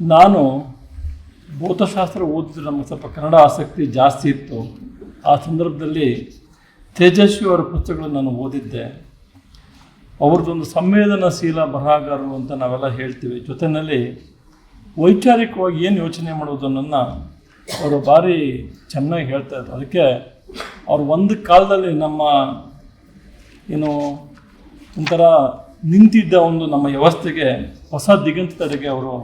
ನಾನು ಭೌತಶಾಸ್ತ್ರ ಓದಿದ್ರೆ ನಮಗೆ ಸ್ವಲ್ಪ ಕನ್ನಡ ಆಸಕ್ತಿ ಜಾಸ್ತಿ ಇತ್ತು. ಆ ಸಂದರ್ಭದಲ್ಲಿ ತೇಜಸ್ವಿ ಅವರ ಪುಸ್ತಕಗಳನ್ನು ನಾನು ಓದಿದ್ದೆ. ಅವ್ರದ್ದೊಂದು ಸಂವೇದನಾಶೀಲ ಬರಹಗಾರರು ಅಂತ ನಾವೆಲ್ಲ ಹೇಳ್ತೀವಿ. ಜೊತೆಯಲ್ಲಿ ವೈಚಾರಿಕವಾಗಿ ಏನು ಯೋಚನೆ ಮಾಡೋದನ್ನು ಅವರು ಭಾರಿ ಚೆನ್ನಾಗಿ ಹೇಳ್ತಾ ಇದ್ದರು ಅದಕ್ಕೆ ಅವ್ರು ಒಂದು ಕಾಲದಲ್ಲಿ ನಮ್ಮ ಏನು ಒಂಥರ ನಿಂತಿದ್ದ ಒಂದು ನಮ್ಮ ವ್ಯವಸ್ಥೆಗೆ ಹೊಸ ದಿಗಂತರಿಗೆ ಅವರು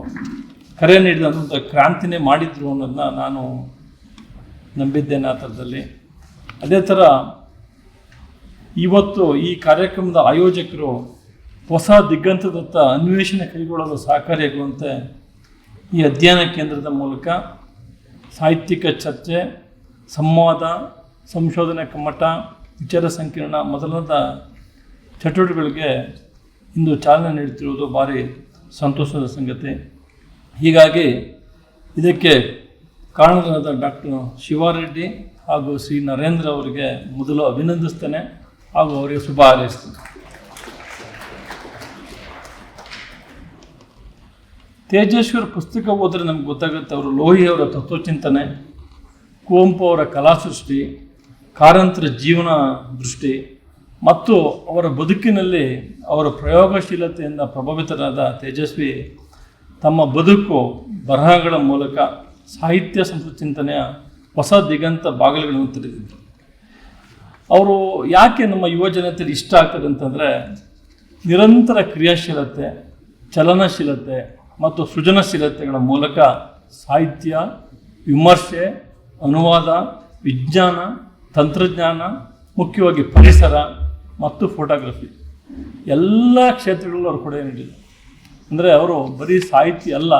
ಕರೆ ನೀಡಿದಂಥ ಕ್ರಾಂತಿನೇ ಮಾಡಿದ್ರು ಅನ್ನೋದನ್ನ ನಾನು ನಂಬಿದ್ದೇನೆ ಆ ಥರದಲ್ಲಿ. ಅದೇ ಥರ ಇವತ್ತು ಈ ಕಾರ್ಯಕ್ರಮದ ಆಯೋಜಕರು ಹೊಸ ದಿಗ್ಗಂತದತ್ತ ಅನ್ವೇಷಣೆ ಕೈಗೊಳ್ಳಲು ಸಹಕಾರಿಯಾಗುವಂತೆ ಈ ಅಧ್ಯಯನ ಕೇಂದ್ರದ ಮೂಲಕ ಸಾಹಿತ್ಯಿಕ ಚರ್ಚೆ, ಸಂವಾದ, ಸಂಶೋಧನೆ ಕಮ್ಮಟ, ವಿಚಾರ ಸಂಕಿರಣ ಮೊದಲಾದ ಚಟುವಟಿಕೆಗಳಿಗೆ ಇಂದು ಚಾಲನೆ ನೀಡುತ್ತಿರುವುದು ಭಾರಿ ಸಂತೋಷದ ಸಂಗತಿ. ಹೀಗಾಗಿ ಇದಕ್ಕೆ ಕಾರಣರಾದ ಡಾಕ್ಟರ್ ಶಿವಾರೆಡ್ಡಿ ಹಾಗೂ ಶ್ರೀ ನರೇಂದ್ರ ಅವರಿಗೆ ಮೊದಲು ಅಭಿನಂದಿಸ್ತೇನೆ ಹಾಗೂ ಅವರಿಗೆ ಶುಭ ಹಾರೈಸ್ತೇನೆ. ತೇಜೇಶ್ವರ್ ಪುಸ್ತಕ ಓದಿದ್ರೆ ನಮ್ಗೆ ಗೊತ್ತಾಗುತ್ತೆ ಅವರು ಲೋಹಿ ಅವರ ತತ್ವಚಿಂತನೆ, ಕುವೆಂಪು ಅವರ ಕಲಾಸೃಷ್ಟಿ, ಕಾರಂತರ ಜೀವನ ದೃಷ್ಟಿ ಮತ್ತು ಅವರ ಬದುಕಿನಲ್ಲಿ ಅವರ ಪ್ರಯೋಗಶೀಲತೆಯಿಂದ ಪ್ರಭಾವಿತರಾದ ತೇಜಸ್ವಿ ತಮ್ಮ ಬದುಕು ಬರಹಗಳ ಮೂಲಕ ಸಾಹಿತ್ಯ ಸಂಸ್ಕೃತಿ ಚಿಂತನೆಯ ಹೊಸ ದಿಗಂತ ಬಾಗಿಲುಗಳನ್ನು ತೆರೆದಿದ್ದರು ಅವರು ಯಾಕೆ ನಮ್ಮ ಯುವ ಜನತೆಯಲ್ಲಿ ಇಷ್ಟ ಆಗ್ತದೆ ಅಂತಂದರೆ ನಿರಂತರ ಕ್ರಿಯಾಶೀಲತೆ, ಚಲನಶೀಲತೆ ಮತ್ತು ಸೃಜನಶೀಲತೆಗಳ ಮೂಲಕ ಸಾಹಿತ್ಯ, ವಿಮರ್ಶೆ, ಅನುವಾದ, ವಿಜ್ಞಾನ, ತಂತ್ರಜ್ಞಾನ, ಮುಖ್ಯವಾಗಿ ಪರಿಸರ ಮತ್ತು ಫೋಟೋಗ್ರಫಿ ಎಲ್ಲ ಕ್ಷೇತ್ರಗಳಲ್ಲೂ ಅವರು ಕೊಡುಗೆ ನೀಡಿದರು. ಅಂದರೆ ಅವರು ಬರೀ ಸಾಹಿತ್ಯ ಅಲ್ಲ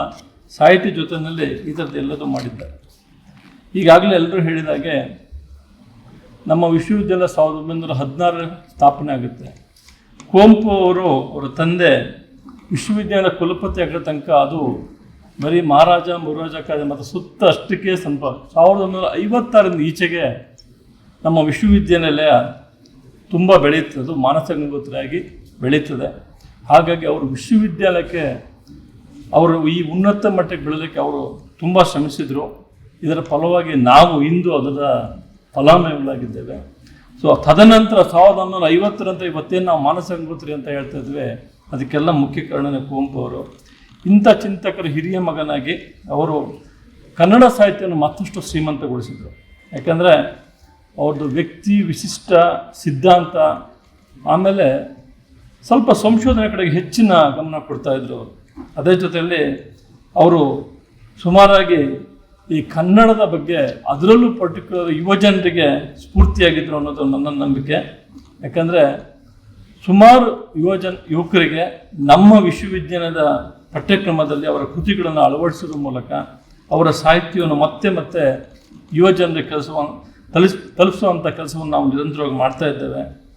ಸಾಹಿತ್ಯ ಜೊತೆಯಲ್ಲಿ ಈ ಥರದ್ದು ಎಲ್ಲದೂ ಮಾಡಿದ್ದಾರೆ. ಈಗಾಗಲೇ ಎಲ್ಲರೂ ಹೇಳಿದಾಗೆ ನಮ್ಮ ವಿಶ್ವವಿದ್ಯಾಲಯ ಸಾವಿರದ ಒಂಬೈನೂರ ಹದಿನಾರರ ಸ್ಥಾಪನೆ ಆಗುತ್ತೆ. ಕುವೆಂಪು ಅವರು, ಅವರ ತಂದೆ ವಿಶ್ವವಿದ್ಯಾಲಯ ಕುಲಪತಿ ಆಗಿರೋ ತನಕ ಅದು ಬರೀ ಮಹಾರಾಜ, ಮುರುರಾಜ ಕಾಯ್ದೆ ಮತ್ತು ಸುತ್ತ ಅಷ್ಟಕ್ಕೆ ಸ್ವಲ್ಪ ಸಾವಿರದ ಒಂಬೈನೂರ ಐವತ್ತಾರರಿಂದ ಈಚೆಗೆ ನಮ್ಮ ವಿಶ್ವವಿದ್ಯಾನಿಲಯ ತುಂಬ ಬೆಳೆಯುತ್ತದೆ ಅದು ಮಾನಸಗಂಗೋತ್ರಿಯಾಗಿ ಬೆಳೀತದೆ. ಹಾಗಾಗಿ ಅವರು ವಿಶ್ವವಿದ್ಯಾಲಯಕ್ಕೆ ಅವರು ಈ ಉನ್ನತ ಮಟ್ಟಕ್ಕೆ ಬೆಳೆಯೋದಕ್ಕೆ ಅವರು ತುಂಬ ಶ್ರಮಿಸಿದರು. ಇದರ ಫಲವಾಗಿ ನಾವು ಇಂದು ಅದರ ಫಲಾನುಭವಿಗಳಾಗಿದ್ದೇವೆ. ಸೊ ತದನಂತರ ಸಾವಿರದ ಒಂಬೈನೂರ ಐವತ್ತರಂತ ಇವತ್ತೇನು ನಾವು ಮಾನಸಂಗೋತ್ರಿ ಅಂತ ಹೇಳ್ತಾ ಇದ್ವಿ, ಅದಕ್ಕೆಲ್ಲ ಮುಖ್ಯ ಕಾರಣನೇ ಕುವೆಂಪು ಅವರು. ಇಂಥ ಚಿಂತಕರ ಹಿರಿಯ ಮಗನಾಗಿ ಅವರು ಕನ್ನಡ ಸಾಹಿತ್ಯವನ್ನು ಮತ್ತಷ್ಟು ಶ್ರೀಮಂತಗೊಳಿಸಿದರು. ಯಾಕಂದರೆ ಅವ್ರದ್ದು ವ್ಯಕ್ತಿ ವಿಶಿಷ್ಟ ಸಿದ್ಧಾಂತ, ಆಮೇಲೆ ಸ್ವಲ್ಪ ಸಂಶೋಧನೆ ಕಡೆಗೆ ಹೆಚ್ಚಿನ ಗಮನ ಕೊಡ್ತಾ ಇದ್ರು. ಅದೇ ಜೊತೆಯಲ್ಲಿ ಅವರು ಸುಮಾರಾಗಿ ಈ ಕನ್ನಡದ ಬಗ್ಗೆ ಅದರಲ್ಲೂ ಪರ್ಟಿಕ್ಯುಲರ್ ಯುವ ಜನರಿಗೆ ಸ್ಫೂರ್ತಿಯಾಗಿದ್ರು ಅನ್ನೋದು ನನ್ನ ನಂಬಿಕೆ. ಯಾಕಂದರೆ ಸುಮಾರು ಯುವಜನ ಯುವಕರಿಗೆ ನಮ್ಮ ವಿಶ್ವವಿದ್ಯಾಲಯದ ಪಠ್ಯಕ್ರಮದಲ್ಲಿ ಅವರ ಕೃತಿಗಳನ್ನು ಅಳವಡಿಸೋದ್ರ ಮೂಲಕ ಅವರ ಸಾಹಿತ್ಯವನ್ನು ಮತ್ತೆ ಮತ್ತೆ ಯುವ ಜನರಿಗೆ ಕೆಲಸವನ್ನು ತಲುಪಿಸ್ ತಲುಪಿಸುವಂಥ ಕೆಲಸವನ್ನು ನಾವು ನಿರಂತರವಾಗಿ ಮಾಡ್ತಾ ಇದ್ದೇವೆ.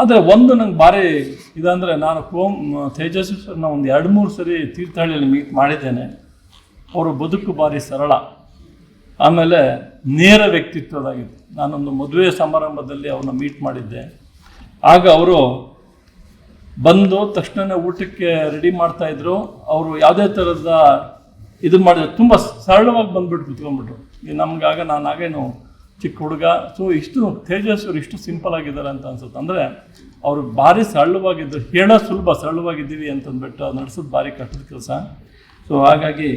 ಆದರೆ ಒಂದು ನಂಗೆ ಭಾರಿ ಇದಂದರೆ ನಾನು ಕೋಮ್ ಸರ್ನ ಒಂದು ಎರಡು ಮೂರು ಸರಿ ತೀರ್ಥಹಳ್ಳಿಯಲ್ಲಿ ಮೀಟ್ ಮಾಡಿದ್ದೇನೆ. ಅವರು ಬದುಕು ಭಾರಿ ಸರಳ. ಆಮೇಲೆ ನೇರ ವ್ಯಕ್ತಿತ್ವದಾಗಿತ್ತು ನಾನೊಂದು ಮದುವೆ ಸಮಾರಂಭದಲ್ಲಿ ಅವ್ರನ್ನ ಮೀಟ್ ಮಾಡಿದ್ದೆ. ಆಗ ಅವರು ಬಂದು ತಕ್ಷಣ ಊಟಕ್ಕೆ ರೆಡಿ ಮಾಡ್ತಾ ಇದ್ರು. ಅವರು ಯಾವುದೇ ಥರದ ಇದು ಮಾಡಿದ್ರು ತುಂಬ ಸರಳವಾಗಿ ಬಂದ್ಬಿಟ್ಟು ಕುತ್ಕೊಂಡ್ಬಿಟ್ರು. ನಾನು ಆಗೇನು ಚಿಕ್ಕ ಹುಡುಗ. ಸೊ ಇಷ್ಟು ತೇಜಸ್ವರು ಇಷ್ಟು ಸಿಂಪಲ್ ಆಗಿದ್ದಾರೆ ಅಂತ ಅನ್ಸುತ್ತೆ. ಅಂದರೆ, ಅವರು ಭಾರಿ ಸರಳವಾಗಿದ್ದು, ಹೇಳೋ ಸುಲಭ ಸರಳವಾಗಿದ್ದೀವಿ ಅಂತಂದ್ಬಿಟ್ಟು ನಡೆಸೋದು ಭಾರಿ ಕಷ್ಟದ ಕೆಲಸ. ಸೊ ಹಾಗಾಗಿ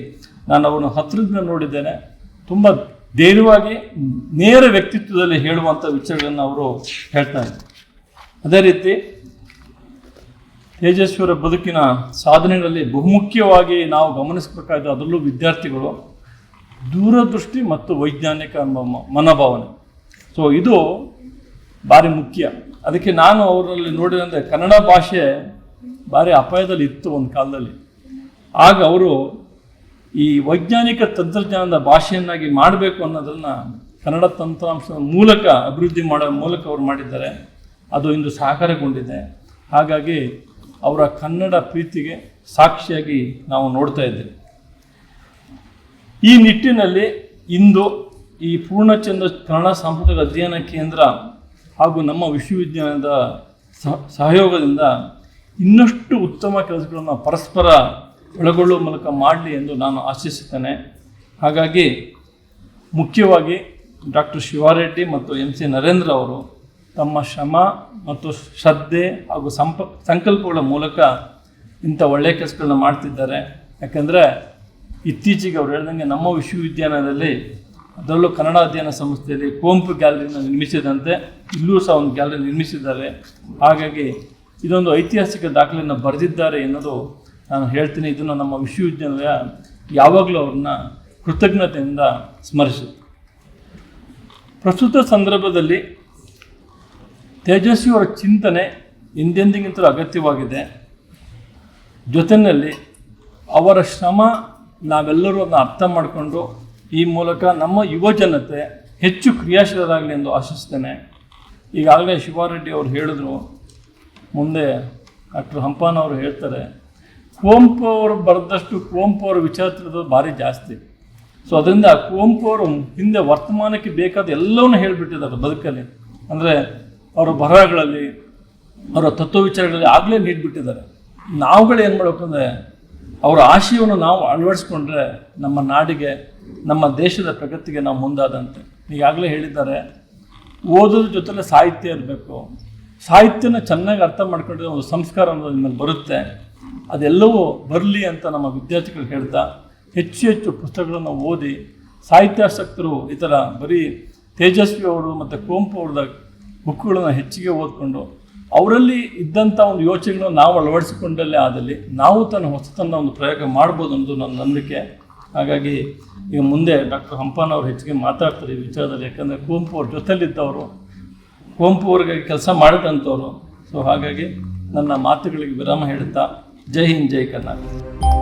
ನಾನು ಅವನು ಹತ್ತಿರದಿಂದ ನೋಡಿದ್ದೇನೆ. ತುಂಬ ಧೈರ್ಯವಾಗಿ, ನೇರ ವ್ಯಕ್ತಿತ್ವದಲ್ಲಿ ಹೇಳುವಂಥ ವಿಚಾರಗಳನ್ನು ಅವರು ಹೇಳ್ತಾರೆ ಅದೇ ರೀತಿ ತೇಜಸ್ವರ ಬದುಕಿನ ಸಾಧನೆಗಳಲ್ಲಿ ಬಹುಮುಖ್ಯವಾಗಿ ನಾವು ಗಮನಿಸಬೇಕಾದ ಅದರಲ್ಲೂ ವಿದ್ಯಾರ್ಥಿಗಳು ದೂರದೃಷ್ಟಿ ಮತ್ತು ವೈಜ್ಞಾನಿಕ ಮನೋಭಾವನೆ. ಸೊ ಇದು ಭಾರಿ ಮುಖ್ಯ. ಅದಕ್ಕೆ ನಾನು ಅವರಲ್ಲಿ ನೋಡಿದಂತೆ ಕನ್ನಡ ಭಾಷೆ ಭಾರಿ ಅಪಾಯದಲ್ಲಿ ಇತ್ತು ಒಂದು ಕಾಲದಲ್ಲಿ. ಆಗ ಅವರು ಈ ವೈಜ್ಞಾನಿಕ ತಂತ್ರಜ್ಞಾನದ ಭಾಷೆಯನ್ನಾಗಿ ಮಾಡಬೇಕು ಅನ್ನೋದನ್ನು ಕನ್ನಡ ತಂತ್ರಾಂಶದ ಮೂಲಕ ಅಭಿವೃದ್ಧಿ ಮಾಡೋ ಮೂಲಕ ಅವರು ಮಾಡಿದ್ದಾರೆ. ಅದು ಇಂದು ಸಾಕಾರಗೊಂಡಿದೆ. ಹಾಗಾಗಿ ಅವರ ಕನ್ನಡ ಪ್ರೀತಿಗೆ ಸಾಕ್ಷಿಯಾಗಿ ನಾವು ನೋಡ್ತಾ ಇದ್ದೇವೆ. ಈ ನಿಟ್ಟಿನಲ್ಲಿ ಇಂದು ಈ ಪೂರ್ಣಚಂದ್ರ ಕನ್ನಡ ಸಾಂಸ್ಕೃತಿಕ ಅಧ್ಯಯನ ಕೇಂದ್ರ ಹಾಗೂ ನಮ್ಮ ವಿಶ್ವವಿದ್ಯಾಲಯದ ಸಹ, ಸಹಯೋಗದಿಂದ ಇನ್ನಷ್ಟು ಉತ್ತಮ ಕೆಲಸಗಳನ್ನು ಪರಸ್ಪರ ಒಳಗೊಳ್ಳುವ ಮೂಲಕ ಮಾಡಲಿ ಎಂದು ನಾನು ಆಶಿಸುತ್ತೇನೆ. ಹಾಗಾಗಿ ಮುಖ್ಯವಾಗಿ ಡಾಕ್ಟರ್ ಶಿವಾರೆಡ್ಡಿ ಮತ್ತು ಎಂ ಸಿ ನರೇಂದ್ರ ಅವರು ತಮ್ಮ ಶ್ರಮ ಮತ್ತು ಶ್ರದ್ಧೆ ಹಾಗೂ ಸಂಪ, ಸಂಕಲ್ಪಗಳ ಮೂಲಕ ಇಂಥ ಒಳ್ಳೆಯ ಕೆಲಸಗಳನ್ನ ಮಾಡ್ತಿದ್ದಾರೆ. ಯಾಕಂದರೆ ಇತ್ತೀಚೆಗೆ ಅವ್ರು ಹೇಳ್ದಂಗೆ ನಮ್ಮ ವಿಶ್ವವಿದ್ಯಾಲಯದಲ್ಲಿ ಅದರಲ್ಲೂ ಕನ್ನಡ ಅಧ್ಯಯನ ಸಂಸ್ಥೆಯಲ್ಲಿ ಕುವೆಂಪು ಗ್ಯಾಲರಿನ ನಿರ್ಮಿಸಿದಂತೆ ಇಲ್ಲೂ ಸಹ ಒಂದು ಗ್ಯಾಲರಿ ನಿರ್ಮಿಸಿದ್ದಾರೆ. ಹಾಗಾಗಿ ಇದೊಂದು ಐತಿಹಾಸಿಕ ದಾಖಲೆಯನ್ನು ಬರೆದಿದ್ದಾರೆ ಎನ್ನುವುದು ನಾನು ಹೇಳ್ತೀನಿ. ಇದನ್ನು ನಮ್ಮ ವಿಶ್ವವಿದ್ಯಾಲಯ ಯಾವಾಗಲೂ ಅವ್ರನ್ನ ಕೃತಜ್ಞತೆಯಿಂದ ಸ್ಮರಿಸುತ್ತೆ. ಪ್ರಸ್ತುತ ಸಂದರ್ಭದಲ್ಲಿ ತೇಜಸ್ವಿ ಅವರ ಚಿಂತನೆ ಎಂದೆಂದಿಗಿಂತಲೂ ಅಗತ್ಯವಾಗಿದೆ. ಜೊತೆಯಲ್ಲಿ ಅವರ ಶ್ರಮ ನಾವೆಲ್ಲರೂ ಅದನ್ನ ಅರ್ಥ ಮಾಡಿಕೊಂಡು ಈ ಮೂಲಕ ನಮ್ಮ ಯುವ ಜನತೆ ಹೆಚ್ಚು ಕ್ರಿಯಾಶೀಲರಾಗಲಿ ಎಂದು ಆಶಿಸ್ತೇನೆ. ಈಗಾಗಲೇ ಶಿವಾರೆಡ್ಡಿ ಅವರು ಹೇಳಿದ್ರು, ಮುಂದೆ ಡಾಕ್ಟರ್ ಹಂಪಾನವರು ಹೇಳ್ತಾರೆ, ಕುವೆಂಪು ಅವರು ಬರೆದಷ್ಟು ಕುವೆಂಪು ಅವರ ವಿಚಾರ ಭಾರಿ ಜಾಸ್ತಿ. ಸೊ ಅದರಿಂದ ಕುವೆಂಪು ಅವರು ಹಿಂದೆ ವರ್ತಮಾನಕ್ಕೆ ಬೇಕಾದ ಎಲ್ಲವನ್ನೂ ಹೇಳಿಬಿಟ್ಟಿದ್ದಾರೆ ಬದುಕಲ್ಲಿ. ಅಂದರೆ ಅವರ ಬರಹಗಳಲ್ಲಿ, ಅವರ ತತ್ವ ವಿಚಾರಗಳಲ್ಲಿ ಆಗಲೇ ನೀಡಿಬಿಟ್ಟಿದ್ದಾರೆ. ನಾವುಗಳು ಏನು ಮಾಡಬೇಕು ಅವರ ಆಶಯವನ್ನು ನಾವು ಅಳವಡಿಸ್ಕೊಂಡ್ರೆ ನಮ್ಮ ನಾಡಿಗೆ, ನಮ್ಮ ದೇಶದ ಪ್ರಗತಿಗೆ ನಾವು ಮುಂದಾದಂತೆ. ಈಗಾಗಲೇ ಹೇಳಿದ್ದಾರೆ, ಓದೋದ್ರ ಜೊತೆಲೆ ಸಾಹಿತ್ಯ ಇರಬೇಕು. ಸಾಹಿತ್ಯನ ಚೆನ್ನಾಗಿ ಅರ್ಥ ಮಾಡ್ಕೊಂಡ್ರೆ ಒಂದು ಸಂಸ್ಕಾರ ಅನ್ನೋದು ನಿಮ್ಮಲ್ಲಿ ಬರುತ್ತೆ. ಅದೆಲ್ಲವೂ ಬರಲಿ ಅಂತ ನಮ್ಮ ವಿದ್ಯಾರ್ಥಿಗಳು ಹೇಳ್ತಾ, ಹೆಚ್ಚು ಹೆಚ್ಚು ಪುಸ್ತಕಗಳನ್ನು ಓದಿ, ಸಾಹಿತ್ಯಾಸಕ್ತರು ಈ ಥರ ಬರೀ ತೇಜಸ್ವಿ ಅವರು ಮತ್ತು ಕುವೆಂಪು ಅವ್ರದ ಬುಕ್ಗಳನ್ನು ಹೆಚ್ಚಿಗೆ ಓದ್ಕೊಂಡು ಅವರಲ್ಲಿ ಇದ್ದಂಥ ಒಂದು ಯೋಚನೆಗಳನ್ನು ನಾವು ಅಳವಡಿಸಿಕೊಂಡಲ್ಲೇ ಆದಲ್ಲಿ ನಾವು ತನ್ನ ಹೊಸತನ್ನು ಒಂದು ಪ್ರಯೋಗ ಮಾಡ್ಬೋದು ಅನ್ನೋದು ನನ್ನ ನಂಬಿಕೆ. ಹಾಗಾಗಿ ಈಗ ಮುಂದೆ ಡಾಕ್ಟರ್ ಹಂಪನ್ ಹೆಚ್ಚಿಗೆ ಮಾತಾಡ್ತಾರೆ ಈ ವಿಚಾರದಲ್ಲಿ. ಯಾಕಂದರೆ ಕುವೆಂಪು ಅವ್ರ ಜೊತೆಲಿದ್ದವರು, ಕುವೆಂಪು ಅವ್ರಿಗೆ ಕೆಲಸ ಮಾಡಿದಂಥವ್ರು. ಸೊ ಹಾಗಾಗಿ ನನ್ನ ಮಾತುಗಳಿಗೆ ವಿರಾಮ ಹೇಳುತ್ತಾ, ಜೈ ಹಿಂದ್, ಜೈ ಕರ್ನಾಟಕ.